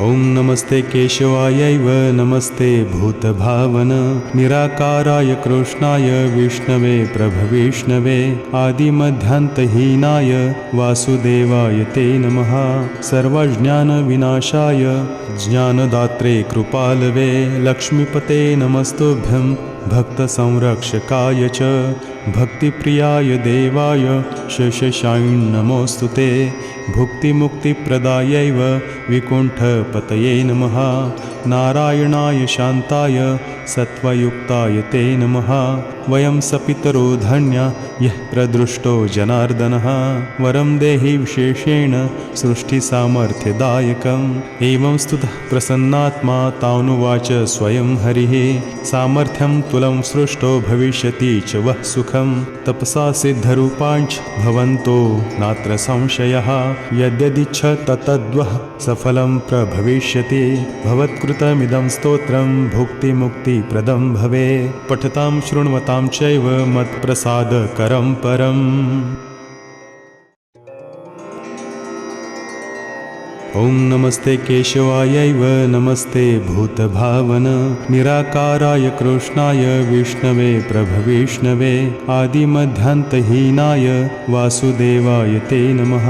ॐ नमस्ते केशवायैव नमस्ते भूतभावन निराकाराय कृष्णाय विष्णवे प्रभविष्णवे आदिमध्यान्तहीनाय वासुदेवाय ते नमः। सर्वज्ञानविनाशाय ज्ञानदात्रे कृपालवे लक्ष्मीपते नमस्तुभ्यं भक्तसंरक्षकाय च भक्तिप्रियाय देवाय शशशायि नमोऽस्तु ते। भुक्तिमुक्तिप्रदायैव विकुण्ठपतये नमः। नारायणाय शान्ताय सत्त्वयुक्ताय ते नमः। वयं सपितरो धन्या यः प्रदृष्टो जनार्दनः। वरं देहि विशेषेण सृष्टिसामर्थ्यदायकम्। एवं स्तुतः प्रसन्नात्मा तानुवाच स्वयं हरिः। सामर्थ्यं तुलं सृष्टो भविष्यति च वः सुखं तपसा सिद्धरूपाञ्च भवन्तो नात्र संशयः। यद्यदिच्छ तत्तद्वः सफलं प्रभविष्यति। भवत्कृतमिदं स्तोत्रं पठतां शृण्वतां चैव मत्प्रसादकरं परम्। ॐ नमस्ते केशवायैव नमस्ते भूतभावन निराकाराय कृष्णाय विष्णवे प्रभविष्णवे आदिमध्यान्तहीनाय वासुदेवाय ते नमः।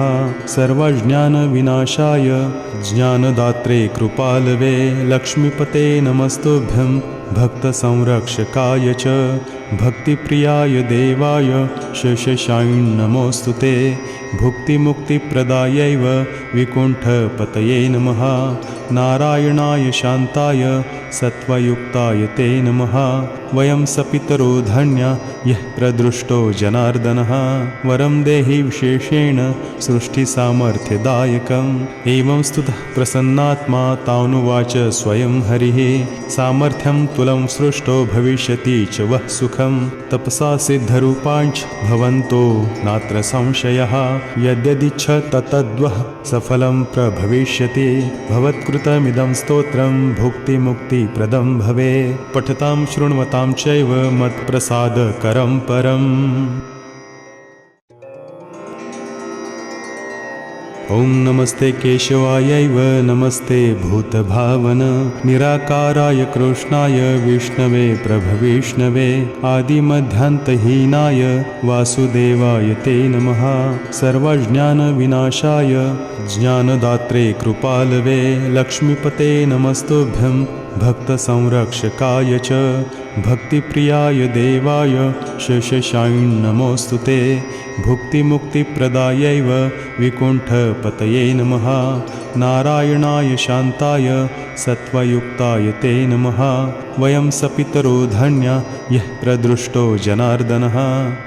सर्वज्ञानविनाशाय ज्ञानदात्रे कृपालवे लक्ष्मीपते नमस्तुभ्यं भक्तसंरक्षकाय च भक्तिप्रियाय देवाय शशशायि नमोऽस्तु ते। भुक्तिमुक्तिप्रदायैव विकुण्ठपतये नमः। नारायणाय शान्ताय सत्त्वयुक्ताय ते नमः। वयं सपितरो धन्या यः प्रदृष्टो जनार्दनः। वरं देहि विशेषेण सृष्टिसामर्थ्यदायकम्। एवं स्तुतः प्रसन्नात्मा तानुवाच स्वयं हरिः। सामर्थ्यं तुलं सृष्टो भविष्यति च वः सुखं तपसा सिद्धरूपाञ्च भवन्तो नात्र संशयः। यद्यदिच्छ तत्तद्वः सफलं प्रभविष्यति। भवत्कृतमिदं स्तोत्रं भुक्तिमुक्तिप्रदं भवे पठतां शृण्वतां चैव मत्प्रसादकरं परम् ॐ नमस्ते केशवायैव नमस्ते भूतभावन निराकाराय कृष्णाय विष्णवे प्रभविष्णवे आदिमध्यान्तहीनाय वासुदेवाय ते नमः। सर्वज्ञानविनाशाय ज्ञानदात्रे कृपालवे लक्ष्मीपते नमस्तुभ्यं भक्तसंरक्षकाय च भक्तिप्रियाय देवाय शशशायि नमोऽस्तु ते। भुक्तिमुक्तिप्रदायैव विकुण्ठपतये नमः। नारायणाय शान्ताय सत्त्वयुक्ताय ते नमः। वयं सपितरो धन्या यः प्रदृष्टो जनार्दनः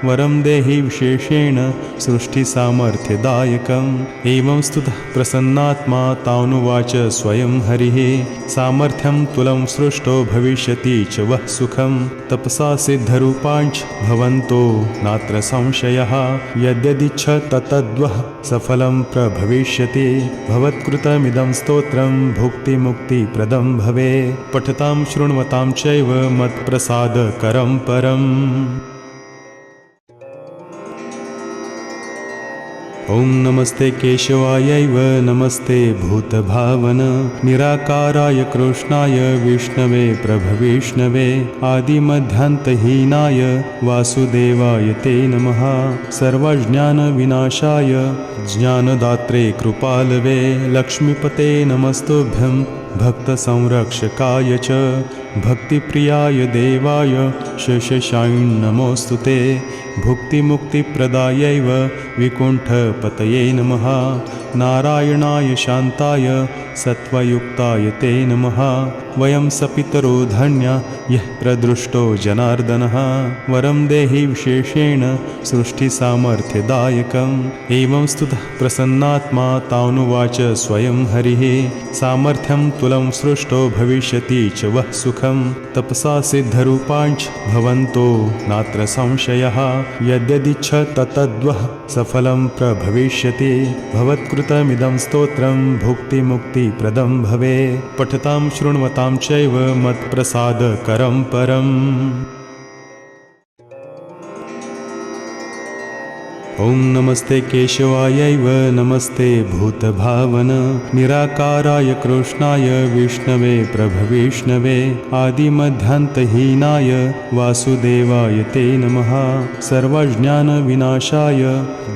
वरं देहि विशेषेण सृष्टिसामर्थ्यदायकम्। एवं स्तुतः प्रसन्नात्मा तानुवाच स्वयं हरिः। सामर्थ्यं तुलं सृष्टो भविष्यति च वः सुखं तपसा सिद्धरूपाञ्च भवन्तो नात्र संशयः। यद्यदिच्छ तत्तद्वः सफलं प्रभविष्यति। भवत्कृतमिदं स्तोत्रं भुक्तिमुक्तिप्रदं भवे। पठतां शृण्वतां चैव मत्प्रसादकरं परम्। ॐ नमस्ते केशवायैव नमस्ते भूतभावन निराकाराय कृष्णाय विष्णवे प्रभविष्णवे आदिमध्यान्तहीनाय वासुदेवाय ते नमः। सर्वज्ञानविनाशाय ज्ञानदात्रे कृपालवे लक्ष्मीपते नमस्तुभ्यं भक्तसंरक्षकाय च भक्तिप्रियाय देवाय शशशायि नमोऽस्तु ते। भुक्तिमुक्तिप्रदायैव विकुण्ठपतये नमः। नारायणाय शान्ताय सत्त्वयुक्ताय ते नमः। वयं सपितरो धन्या यः प्रदृष्टो जनार्दनः। वरं देहि विशेषेण सृष्टिसामर्थ्यदायकम्। एवं स्तुतः प्रसन्नात्मा तानुवाच स्वयं हरिः। सामर्थ्यं तुलं सृष्टो भविष्यति च वः सुखं तपसा सिद्धरूपाञ्च भवन्तो नात्र संशयः। यद्यदिच्छ तत्तद्वः सफलं प्रभविष्यति। भवत्कृतमिदं स्तोत्रं भुक्तिमुक्तिप्रदं भवे पठतां शृण्वतां चैव मत्प्रसादकरं परम् ॐ नमस्ते केशवायैव नमस्ते भूतभावन निराकाराय कृष्णाय विष्णवे प्रभविष्णवे आदिमध्यान्तहीनाय वासुदेवाय ते नमः। सर्वज्ञानविनाशाय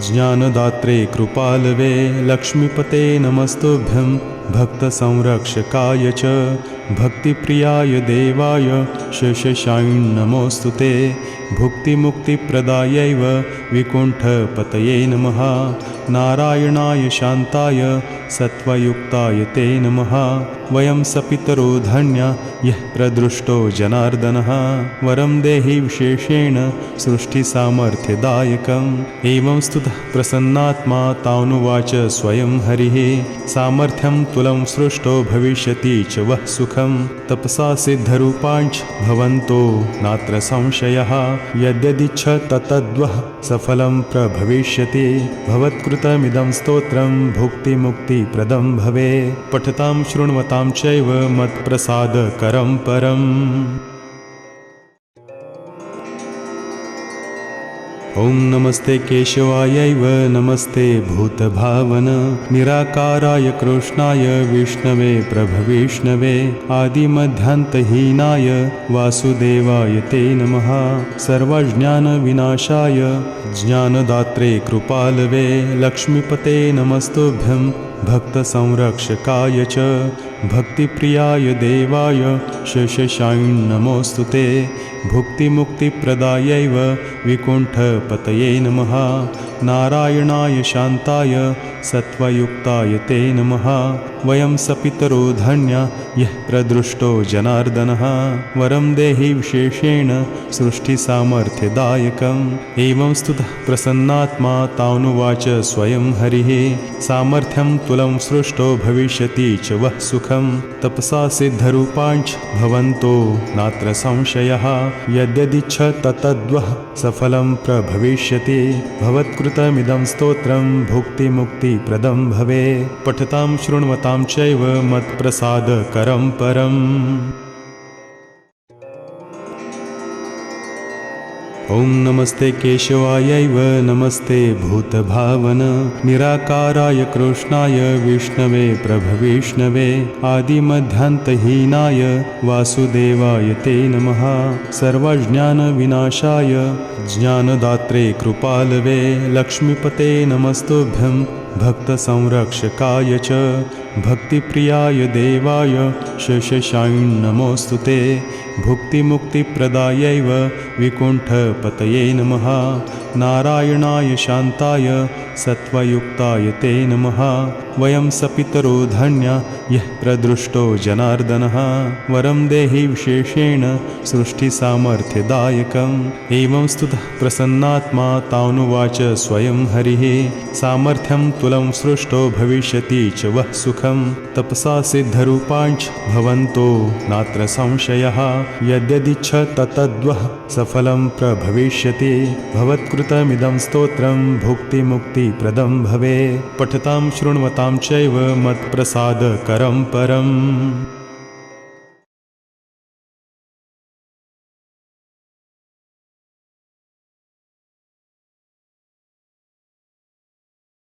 ज्ञानदात्रे कृपालवे लक्ष्मीपते नमस्तुभ्यं भक्तसंरक्षकाय च भक्तिप्रियाय देवाय शशशायि नमोऽस्तु ते। भुक्तिमुक्तिप्रदायैव विकुण्ठपतये नमः। नारायणाय शान्ताय सत्त्वयुक्ताय ते नमः। वयं सपितरो धन्या यः प्रदृष्टो जनार्दनः। वरं देहि विशेषेण सृष्टिसामर्थ्यदायकम्। एवं स्तुतः प्रसन्नात्मा तानुवाच स्वयं हरिः। सामर्थ्यं तुलं सृष्टो भविष्यति च वः सुखं। तपसा सिद्धरूपाञ्च भवन्तो नात्र संशयः। यद्यदिच्छ तत्तद्वः सफलं प्रभविष्यति। भवत्कृतमिदं स्तोत्रं भुक्तिमुक्तिप्रदं भवे पठतां शृण्वतां चैव मत्प्रसादकरं परम्। ॐ नमस्ते केशवायैव नमस्ते भूतभावन निराकाराय कृष्णाय विष्णवे प्रभविष्णवे आदिमध्यान्तहीनाय वासुदेवाय ते नमः। सर्वज्ञानविनाशाय ज्ञानदात्रे कृपालवे लक्ष्मीपते नमस्तुभ्यं भक्तसंरक्षकाय च भक्तिप्रियाय देवाय शशशायि नमोऽस्तु ते। भुक्तिमुक्तिप्रदायैव विकुण्ठपतये नमः। नारायणाय शान्ताय सत्त्वयुक्ताय ते नमः। वयं सपितरो धन्या यः प्रदृष्टो जनार्दनः वरं देहि विशेषेण सृष्टिसामर्थ्यदायकम्। एवं स्तुतः प्रसन्नात्मा तानुवाच स्वयं हरिः। सामर्थ्यं तुलं सृष्टो भविष्यति च वः सुखं तपसा सिद्धरूपाञ्च भवन्तो नात्र संशयः। यद्यदिच्छ तत्तद्वः सफलं प्रभविष्यति। भवत्कृतमिदं स्तोत्रं भुक्तिमुक्तिप्रदं भवे। पठतां शृण्वतां चैव मत्प्रसादकरं ॐ नमस्ते केशवायैव नमस्ते भूतभावन निराकाराय कृष्णाय विष्णवे प्रभविष्णवे आदिमध्यान्तहीनाय वासुदेवाय ते नमः। सर्वज्ञानविनाशाय ज्ञानदात्रे कृपालवे लक्ष्मीपते नमस्तुभ्यं भक्तसंरक्षकाय च भक्तिप्रियाय देवाय शशशायि नमोऽस्तु ते। भुक्तिमुक्तिप्रदायैव विकुण्ठपतये नमः। नारायणाय शान्ताय सत्त्वयुक्ताय ते नमः। वयं सपितरो धन्या यः प्रदृष्टो जनार्दनः वरं देहि विशेषेण सृष्टिसामर्थ्यदायकम्। एवं स्तुतः प्रसन्नात्मा तानुवाच स्वयं हरिः। सामर्थ्यं तुलं सृष्टो भविष्यति च वः सुखं तपसा सिद्धरूपाञ्च भवन्तो नात्र संशयः। यद्यदिच्छ तत्तद्वः सफलं प्रभविष्यति। भवत्कृतमिदं स्तोत्रं भुक्तिमुक्तिप्रदं भवे पठतां शृण्वतां चैव मत्प्रसादकरं परम्